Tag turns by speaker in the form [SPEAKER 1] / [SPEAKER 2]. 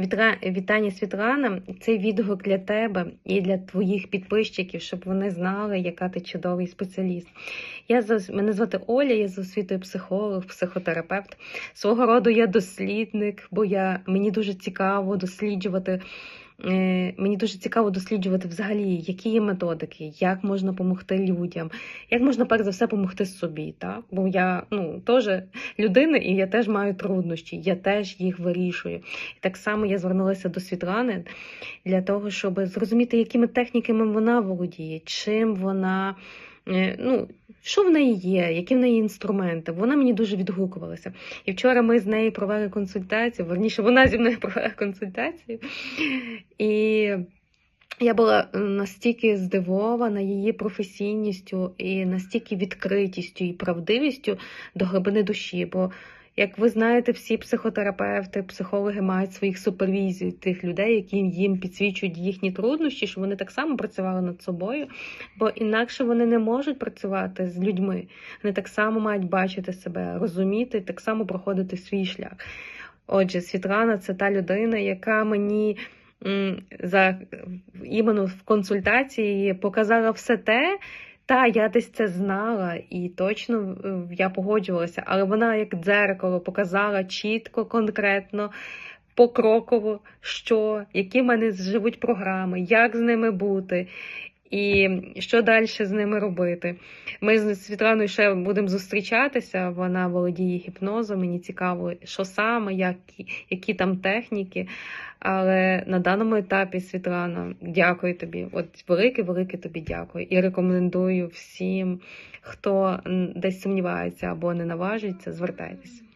[SPEAKER 1] Вітра... Вітання Світлана. Цей відгук для тебе і для твоїх підписчиків, щоб вони знали, яка ти чудовий спеціаліст. Я. Мене звати Оля, я за освітою психолог, психотерапевт. Свого роду я дослідник, бо я... мені дуже цікаво досліджувати. Е, Мені дуже цікаво досліджувати взагалі, які є методики, як можна допомогти людям, як можна перш за все допомогти собі. Так? Бо я ну, теж людина, і я теж маю труднощі, я теж їх вирішую. І так само я звернулася до Світлани для того, щоб зрозуміти, якими техніками вона володіє, чим вона. Е, Ну, що в неї є, які в неї інструменти. Вона мені дуже відгукувалася. І вчора ми з нею провели консультацію, верніше, вона зі мною провела консультацію. І я була е, настільки здивована її професійністю і настільки відкритістю і правдивістю до глибини душі. Бо, як ви знаєте, всі психотерапевти, психологи мають своїх супервізій, тих людей, які їм підсвічують їхні труднощі, щоб вони так само працювали над собою, бо інакше вони не можуть працювати з людьми. Вони так само мають бачити себе, розуміти, так само проходити свій шлях. Отже, Світлана це та людина, яка мені за іменно в консультації показала все те. Та, я десь це знала, і точно е, я погоджувалася, але вона як дзеркало показала чітко, конкретно, покроково, що, які в мене живуть програми, як з ними бути. І що далі з ними робити? Ми з Світланою ще будемо зустрічатися. Вона володіє гіпнозом. Мені цікаво, що саме, які, які там техніки. Але на даному етапі, Світлана, дякую тобі. От велике, велике тобі дякую. І рекомендую всім, хто десь сумнівається або не наважується, звертайтеся.